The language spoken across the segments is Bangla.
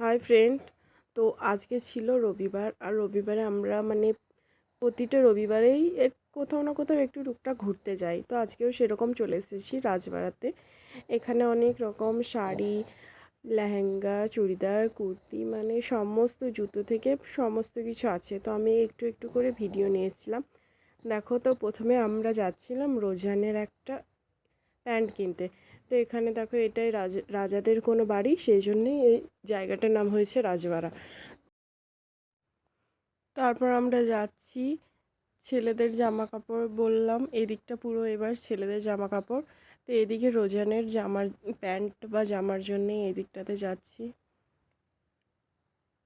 হাই ফ্রেন্ড তো আজকে ছিল রবিবার আর রবিবারে আমরা মানে প্রতিটা রবিবারেই কোথাও না কোথাও একটু টুকটাক ঘুরতে যাই। তো আজকেও সেরকম চলে এসেছি রাজবাড়াতে। এখানে অনেক রকম শাড়ি, লেহেঙ্গা, চুড়িদার, কুর্তি মানে সমস্ত জুতো থেকে সমস্ত কিছু আছে। তো আমি একটু একটু করে ভিডিও নিয়ে এসেছিলাম দেখো তো প্রথমে আমরা যাচ্ছিলাম রোজানের একটা প্যান্ট কিনতে। তো এখানে দেখো এটাই রাজ, রাজাদের কোনো বাড়ি, সেই জন্যেই এই জায়গাটার নাম হয়েছে রাজবাড়া। তারপর আমরা যাচ্ছি, ছেলেদের জামা কাপড় বললাম, এদিকটা পুরো এবার ছেলেদের জামা কাপড় তো এদিকে রোজানের জামার প্যান্ট বা জামার জন্যে এদিকটাতে যাচ্ছি।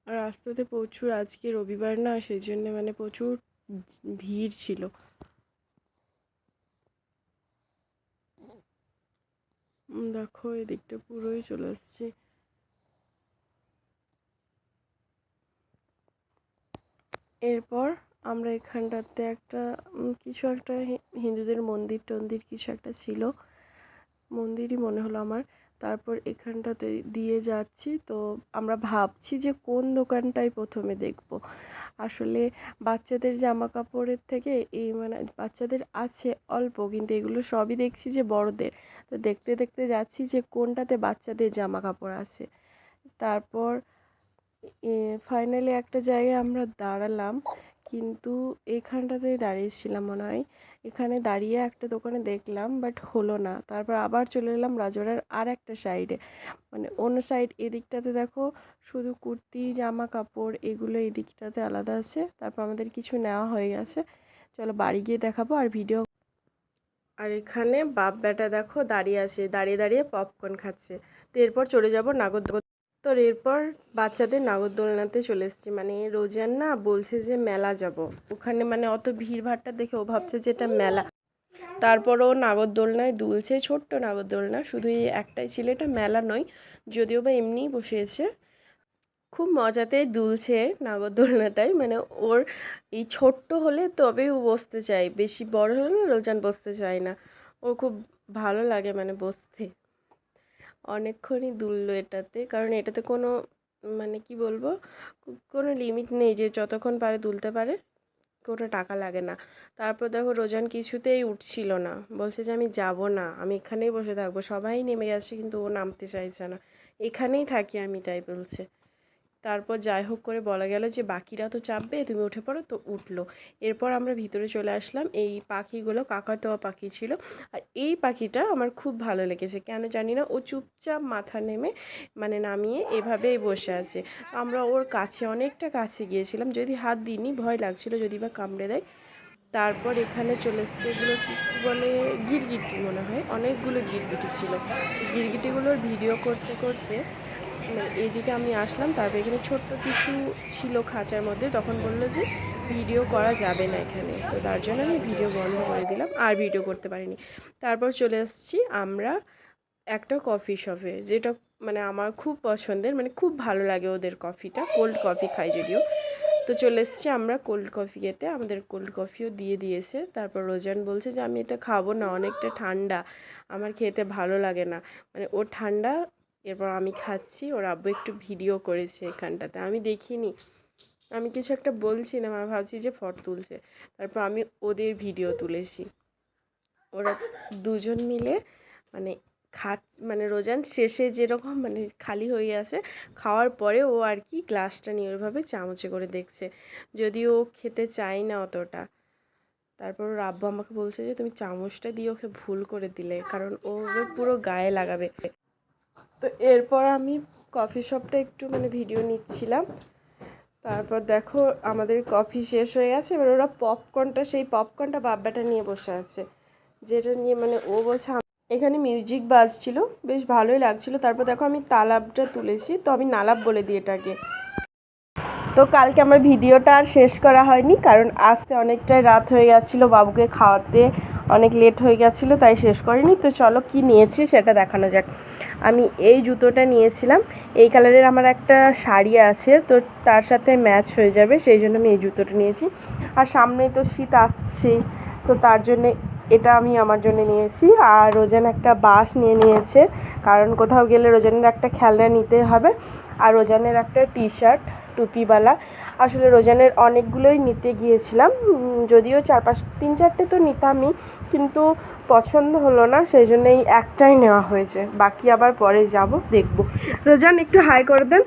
আর রাস্তাতে প্রচুর, আজকে রবিবার না, সেই জন্যে মানে প্রচুর ভিড় ছিল। দেখো, এদিকটা পুরোই চলে আসছে। এরপর আমরা এখানটাতে একটা কিছু একটা হিন্দুদের মন্দির টন্দির কিছু একটা ছিল। মন্দিরই মনে হলো আমার। তারপর এখানটাতে দিয়ে যাচ্ছি। তো আমরা ভাবছি যে কোন দোকানটাই প্রথমে দেখব। আসলে বাচ্চাদের জামা কাপড়ের থেকে এই মানে বাচ্চাদের আছে অল্প, কিন্তু এগুলো সবই দেখছি যে বড়দের। তো দেখতে দেখতে যাচ্ছি যে কোনটাতে বাচ্চাদের জামা কাপড় আছে। তারপর ফাইনালি একটা জায়গায় আমরা দাঁড়ালাম, কিন্তু এখানটাতেই দাঁড়িয়েছিলাম মনে হয়। এখানে দাঁড়িয়ে একটা দোকানে দেখলাম বাট হলো না। তারপর আবার চলে এলাম রাজবাড়ার আর একটা সাইডে মানে অন্য সাইড এদিকটাতে দেখো, শুধু কুর্তি, জামা কাপড়, এগুলো এই দিকটাতে আলাদা আছে। তারপর আমাদের কিছু নেওয়া হয়ে গেছে। চলো বাড়ি গিয়ে দেখাবো আর ভিডিও আর এখানে বাপ বেটা দেখো দাঁড়িয়ে আছে, দাঁড়িয়ে দাঁড়িয়ে পপকর্ন খাচ্ছে। তো এরপর চলে যাব নাগর তো এরপর বাচ্চাদের নাগরদোলনাতে চলে এসেছি। মানে রোজান না বলছে যে মেলা যাব। ওখানে মানে অত ভিড় ভাড়টা দেখে ও ভাবছে যে এটা মেলা। তারপর ও নাগরদোলনায় দুলছে, ছোট্ট নাগরদোলনা। শুধু এই একটাই ছিল, এটা মেলা নয়, যদিও বা এমনিই বসিয়েছে। খুব মজাতে দুলছে নাগরদোলনাটায় মানে ওর এই ছোট্ট হলে তবেই ও বসতে চায়। বেশি বড় হলে না রোজান বসতে চায় না। ওর খুব ভালো লাগে মানে বসতে। অনেকক্ষণই দুললো এটাতে। কারণ এটাতে কোনো মানে কি বলব কোনো লিমিট নেই যে যতক্ষণ পারে দুলতে পারে, কোনো টাকা লাগে না। তারপর দেখো রোজান কিছুতেই উঠছিল না। বলছে যে আমি যাব না, আমি এখানেই বসে থাকব। সবাই নেমে যাচ্ছে কিন্তু ও নামতে চাইছে না। এখানেই থাকি আমি তাই বলছে। তারপর যাই হোক করে বলা গেল যে বাকিরা তো চাপবে, তুমি উঠে পড়ো, তো উঠল। এরপর আমরা ভিতরে চলে আসলাম, এই পাখিগুলো, কাকাতোয়া পাখি ছিল। আর এই পাখিটা আমার খুব ভালো লেগেছে, কেন জানি না, ও চুপচাপ মাথা নেমে মানে নামিয়ে এভাবেই বসে আছে। আমরা ওর কাছে, অনেকটা কাছে গিয়েছিলাম, যদি হাত দিইনি, ভয় লাগছিল, যদি বা কামড়ে দেয়। তারপর এখানে চলে এসছে, এগুলো কী বলে, গিরগিটি মনে হয়, অনেকগুলো গিরগিটি ছিল। গিরগিটিগুলোর ভিডিও করতে করতে এইদিকে আমি আসলাম, তারপর এখানে ছোট্ট কিছু ছিল খাঁচার মধ্যে, তখন বলল যে ভিডিও করা যাবে না এখানে। তো তার জন্য আমি ভিডিও বন্ধ করে দিলাম, আর ভিডিও করতে পারিনি। তারপর চলে এসেছি আমরা একটা কফি শপে, যেটা মানে আমার খুব পছন্দের মানে খুব ভালো লাগে ওদের কফিটা, কোল্ড কফি খাই যদিও। তো চলে এসেছি আমরা কোল্ড কফি খেতে, আমাদের কোল্ড কফিও দিয়ে দিয়েছে। তারপর রোজান বলছে যে, আমি এটা খাব না, অনেকটা ঠান্ডা, আমার খেতে ভালো লাগে না। মানে ও ঠান্ডা এরপর আমি খাচ্ছি, ওর আব্বু একটু ভিডিও করেছে এখানটাতে। আমি দেখিনি। আমি কিছু একটা বলছি না আমার ভাবছি যে ফটো তুলছে। তারপর আমি ওদের ভিডিও তুলেছি। ওরা দুজন মিলে মানে খা মানে রোজান শেষে যেরকম মানে খালি হয়ে আছে, খাওয়ার পরে ও আর কি গ্লাসটা নিয়ে ওইভাবে চামচে করে দেখছে। যদিও ও খেতে চায় না অতটা। তারপর ওর আব্বু আমাকে বলছে যে, তুমি চামচটা দিয়ে ওকে ভুল করে দিলে, কারণ ও পুরো গায়ে লাগাবে। তো এরপর আমি কফি শপটা একটু মানে ভিডিও নিচ্ছিলাম। তারপর দেখো আমাদের কফি শেষ হয়ে গেছে, এবার ওরা পপকর্নটা সেই পপকর্নটা বাব্বাটা নিয়ে বসে আছে। যেটা নিয়ে মানে ও বলছে, এখানে মিউজিক বাজছিল, বেশ ভালোই লাগছিল। তারপর দেখো আমি তালাবটা তুলেছি, তো আমি নালাব বলে দিই এটাকে। তো কালকে আমার ভিডিওটা আর শেষ করা হয়নি, কারণ আসতে অনেকটাই রাত হয়ে গেছিল বাবুকে খাওয়াতে। অনেক লেট হয়ে গেছিল, তাই শেষ করিনি। তো চলো কি নিয়েছি সেটা দেখানো যাক। আমি এই জুতোটা নিয়েছিলাম। এই কালারের আমার একটা শাড়ি আছে, তো তার সাথে ম্যাচ হয়ে যাবে, সেই জন্য আমি এই জুতোটা নিয়েছি। আর সামনেই তো শীত আসছেই, তো তার জন্যে এটা আমি আমার জন্য নিয়েছি। আর রোজান একটা বাস নিয়ে নিয়েছে, কারণ কোথাও গেলে রোজানের একটা খেলনা নিতে হবে। আর রোজানের একটা টি শার্ট টুপিওয়ালা। আসলে রোজানের অনেকগুলোই নিতে গিয়েছিলাম। যদিও চার পাঁচ, তিন চারটে তো নিতামই, কিন্তু পছন্দ হলো না, সেই জন্য এই একটাই নেওয়া হয়েছে। বাকি আবার পরে যাব, দেখব। রোজান, একটু হাই করে দেন।